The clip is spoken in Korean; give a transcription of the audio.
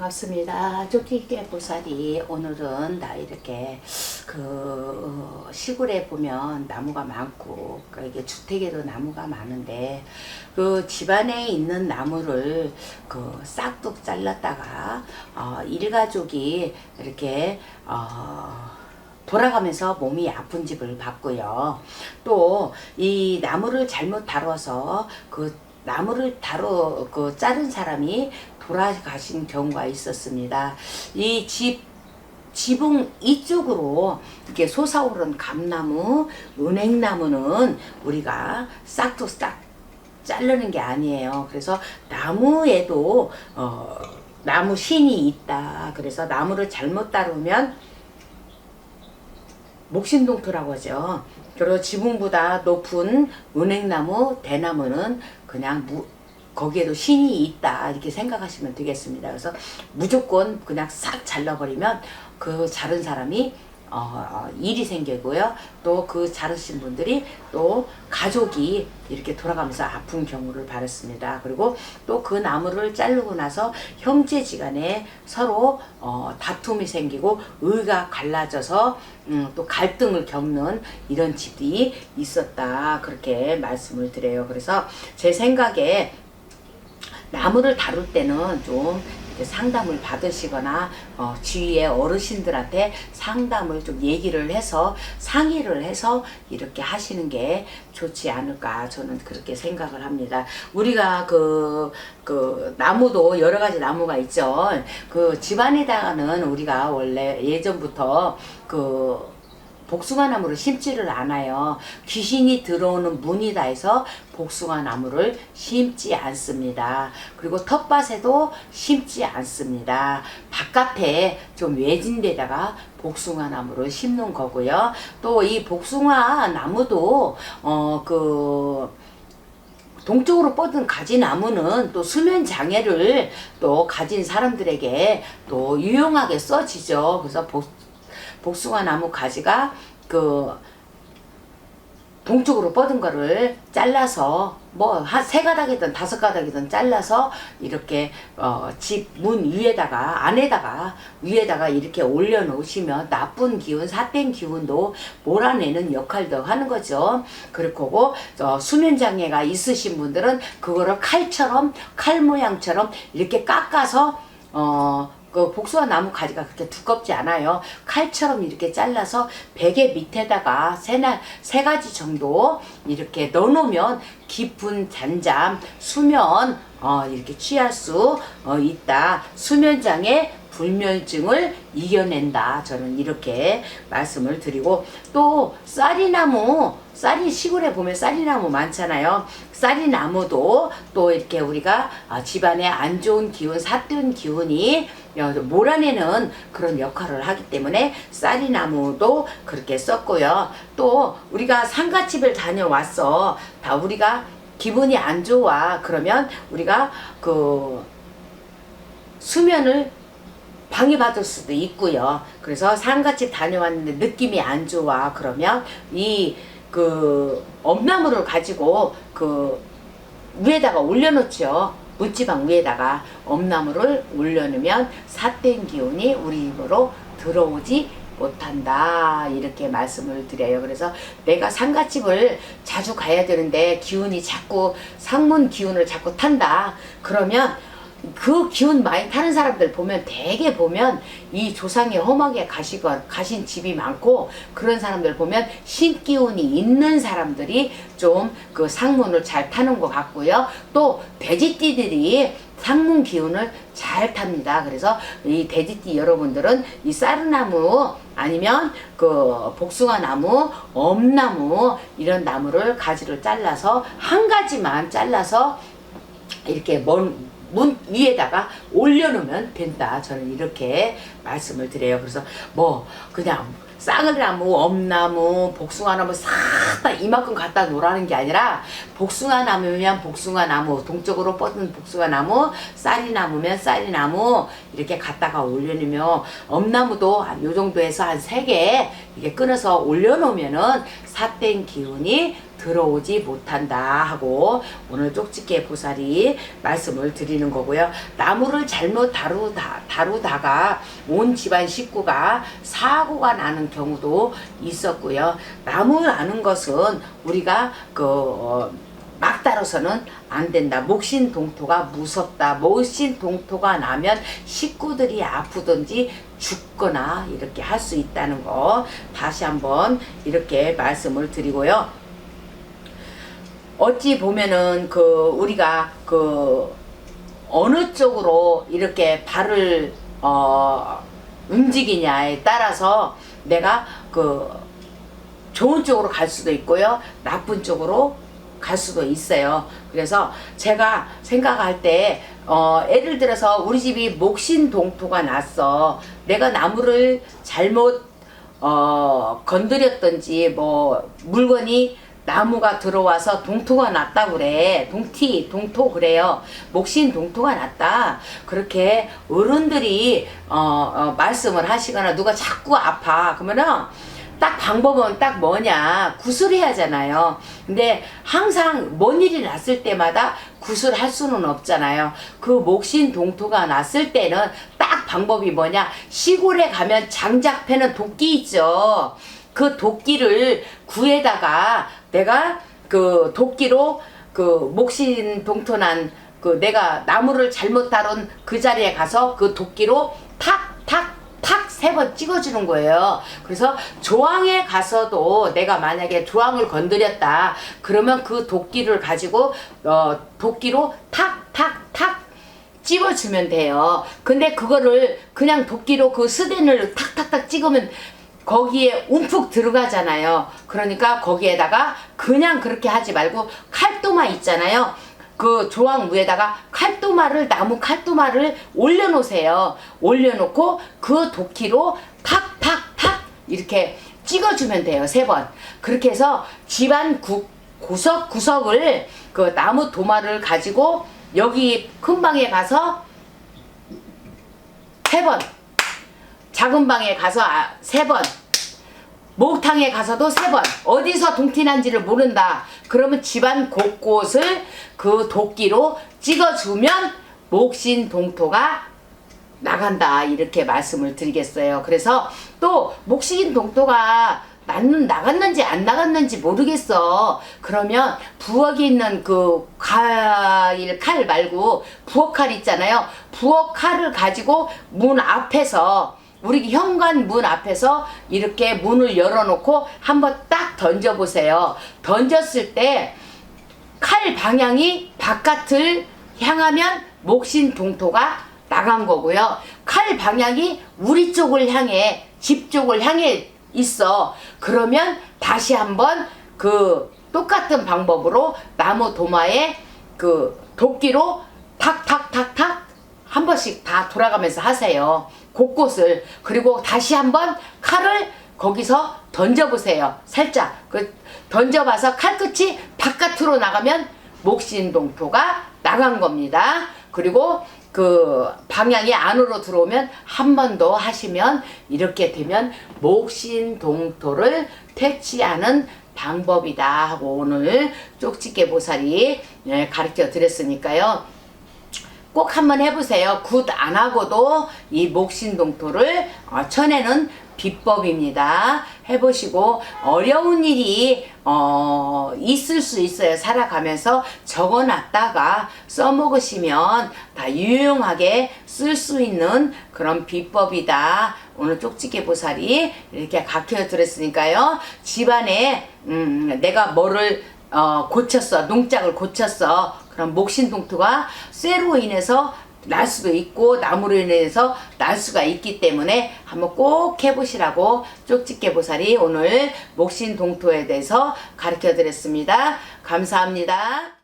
반갑습니다. 쪼끼깨 보살이 오늘은 나 이렇게 그 어, 시골에 보면 나무가 많고 그러니까 주택에도 나무가 많은데 그 집안에 있는 나무를 그 싹둑 잘랐다가 어, 일가족이 이렇게 어, 돌아가면서 몸이 아픈 집을 봤고요. 또 이 나무를 잘못 다뤄서 그 나무를 다뤄 그 자른 사람이 돌아가신 경우가 있었습니다. 이 집 지붕 이쪽으로 이렇게 솟아오른 감나무, 은행나무는 우리가 싹도 싹 자르는 게 아니에요. 그래서 나무에도 어, 나무 신이 있다. 그래서 나무를 잘못 다루면 목신동토라고 하죠. 그리고 지붕보다 높은 은행나무, 대나무는 그냥 무, 거기에도 신이 있다 이렇게 생각하시면 되겠습니다. 그래서 무조건 그냥 싹 잘라버리면 그 자른 사람이 어, 어, 일이 생기고요. 또 그 자르신 분들이 또 가족이 이렇게 돌아가면서 아픈 경우를 받았습니다. 그리고 또 그 나무를 자르고 나서 형제지간에 서로 어, 다툼이 생기고 의가 갈라져서 음, 또 갈등을 겪는 이런 집이 있었다 그렇게 말씀을 드려요. 그래서 제 생각에 나무를 다룰 때는 좀 상담을 받으시거나 어, 주위의 어르신들한테 상담을 좀 얘기를 해서 상의를 해서 이렇게 하시는 게 좋지 않을까 저는 그렇게 생각을 합니다. 우리가 그, 그 나무도 여러 가지 나무가 있죠. 그 집안에다가는 우리가 원래 예전부터 그 복숭아 나무를 심지를 않아요. 귀신이 들어오는 문이다 해서 복숭아 나무를 심지 않습니다. 그리고 텃밭에도 심지 않습니다. 바깥에 좀 외진 데다가 복숭아 나무를 심는 거고요. 또 이 복숭아 나무도 어그 동쪽으로 뻗은 가지 나무는 또 수면 장애를 또 가진 사람들에게 또 유용하게 써지죠. 그래서 복, 복숭아 나무 가지가 그 동쪽으로 뻗은 거를 잘라서 뭐 한 세 가닥이든 다섯 가닥이든 잘라서 이렇게 어 집 문 위에다가 안에다가 위에다가 이렇게 올려 놓으시면 나쁜 기운 사땡 기운도 몰아내는 역할도 하는 거죠. 그렇고 어, 수면 장애가 있으신 분들은 그거를 칼처럼 칼 모양처럼 이렇게 깎아서 어 그 복숭아 나무 가지가 그렇게 두껍지 않아요. 칼처럼 이렇게 잘라서 베개 밑에다가 세나 세 가지 정도 이렇게 넣어놓으면 깊은 잔잠, 수면 어, 이렇게 취할 수 어, 있다. 수면 장애 불면증을 이겨낸다. 저는 이렇게 말씀을 드리고 또 쌀이나무, 쌀이 시골에 보면 쌀이나무 많잖아요. 쌀이나무도 또 이렇게 우리가 아, 집안에 안 좋은 기운, 사뜨운 기운이 어, 몰아내는 그런 역할을 하기 때문에 쌀이나무도 그렇게 썼고요. 또 우리가 상가집을 다녀왔어. 다 우리가 기분이 안 좋아. 그러면 우리가 그 수면을 방해받을 수도 있고요. 그래서 상가집 다녀왔는데 느낌이 안 좋아. 그러면 이 그 엄나무를 가지고 그 위에다가 올려놓죠. 문지방 위에다가 엄나무를 올려놓으면 사땡 기운이 우리 입으로 들어오지 못한다 이렇게 말씀을 드려요. 그래서 내가 상가집을 자주 가야 되는데 기운이 자꾸 상문 기운을 자꾸 탄다. 그러면 그 기운 많이 타는 사람들 보면 대개 보면 이 조상이 험하게 가시건 가신 집이 많고 그런 사람들 보면 신기운이 있는 사람들이 좀 그 상문을 잘 타는 것 같고요. 또 돼지띠들이 상문 기운을 잘 탑니다. 그래서 이 돼지띠 여러분들은 이 쌀나무 아니면 그 복숭아 나무, 엄나무 이런 나무를 가지를 잘라서 한 가지만 잘라서 이렇게 먼 문 위에다가 올려놓으면 된다. 저는 이렇게 말씀을 드려요. 그래서 뭐 그냥 쌍을나무, 엄나무, 복숭아나무 싹 다 이만큼 갖다 놓으라는 게 아니라 복숭아나무면 복숭아나무, 동쪽으로 뻗은 복숭아나무, 쌀이나무면 쌀이나무 이렇게 갖다가 올려놓으면 엄나무도 한 요 정도에서 한 세 개 이렇게 끊어서 올려놓으면은 사땡 기운이 들어오지 못한다 하고 오늘 쪽집게 보살이 말씀을 드리는 거고요. 나무를 잘못 다루다, 다루다가 온 집안 식구가 사고가 나는 경우도 있었고요. 나무 아는 것은 우리가 그 어, 막 다뤄서는 안 된다. 목신 동토가 무섭다. 목신 동토가 나면 식구들이 아프든지 죽거나 이렇게 할 수 있다는 거 다시 한번 이렇게 말씀을 드리고요. 어찌 보면은 그 우리가 그 어느 쪽으로 이렇게 발을 어 움직이냐에 따라서 내가 그 좋은 쪽으로 갈 수도 있고요. 나쁜 쪽으로 갈 수도 있어요. 그래서 제가 생각할 때, 어, 예를 들어서 우리 집이 목신 동토가 났어. 내가 나무를 잘못, 어, 건드렸던지, 뭐, 물건이 나무가 들어와서 동토가 났다 그래. 동티, 동토 그래요. 목신 동토가 났다. 그렇게 어른들이, 어, 어, 말씀을 하시거나 누가 자꾸 아파. 그러면은, 딱 방법은 딱 뭐냐 구슬해야 하잖아요 근데 항상 뭔 일이 났을 때마다 구슬할 수는 없잖아요 그 목신 동토가 났을 때는 딱 방법이 뭐냐 시골에 가면 장작 패는 도끼 있죠 그 도끼를 구에다가 내가 그 도끼로 그 목신 동토난 그 내가 나무를 잘못 다룬 그 자리에 가서 그 도끼로 탁 탁 탁 세 번 찍어주는 거예요. 그래서 조항에 가서도 내가 만약에 조항을 건드렸다. 그러면 그 도끼를 가지고 어 도끼로 탁 탁 탁 찝어주면 돼요. 근데 그거를 그냥 도끼로 그 스댄을 탁탁탁 찍으면 거기에 움푹 들어가잖아요. 그러니까 거기에다가 그냥 그렇게 하지 말고 칼도마 있잖아요. 그 조항 위에다가 칼도마를 나무 칼도마를 올려놓으세요. 올려놓고 그 도끼로 탁탁탁 이렇게 찍어주면 돼요. 세 번. 그렇게 해서 집안 구, 구석구석을 그 나무 도마를 가지고 여기 큰 방에 가서 세 번. 작은 방에 가서 아, 세 번. 목탕에 가서도 세 번. 어디서 동티난지를 모른다. 그러면 집안 곳곳을 그 도끼로 찍어주면 목신 동토가 나간다. 이렇게 말씀을 드리겠어요. 그래서 또 목신 동토가 난 나갔는지 안 나갔는지 모르겠어. 그러면 부엌에 있는 그 가일 칼 말고 부엌 칼 있잖아요. 부엌 칼을 가지고 문 앞에서 우리 현관 문 앞에서 이렇게 문을 열어놓고 한번 딱 던져보세요. 던졌을 때 칼 방향이 바깥을 향하면 목신 동토가 나간 거고요. 칼 방향이 우리 쪽을 향해 집 쪽을 향해 있어. 그러면 다시 한번 그 똑같은 방법으로 나무 도마에 그 도끼로 탁탁탁탁 한 번씩 다 돌아가면서 하세요. 곳곳을 그리고 다시 한번 칼을 거기서 던져보세요. 살짝 그 던져봐서 칼끝이 바깥으로 나가면 목신동토가 나간 겁니다. 그리고 그 방향이 안으로 들어오면 한 번 더 하시면 이렇게 되면 목신동토를 퇴치하는 방법이다 하고 오늘 쪽집게 보살이 예, 가르쳐 드렸으니까요. 꼭 한번 해보세요. 굿 안 하고도 이 목신동토를 어, 쳐내는 비법입니다. 해보시고 어려운 일이 어, 있을 수 있어요. 살아가면서 적어놨다가 써먹으시면 다 유용하게 쓸 수 있는 그런 비법이다. 오늘 쪽지게 보살이 이렇게 가르쳐 드렸으니까요. 집안에 음, 내가 뭐를 어, 고쳤어. 농작을 고쳤어. 그럼 목신동토가 쇠로 인해서 날 수도 있고 나무로 인해서 날 수가 있기 때문에 한번 꼭 해보시라고 쪽집게 보살이 오늘 목신동토에 대해서 가르쳐 드렸습니다. 감사합니다.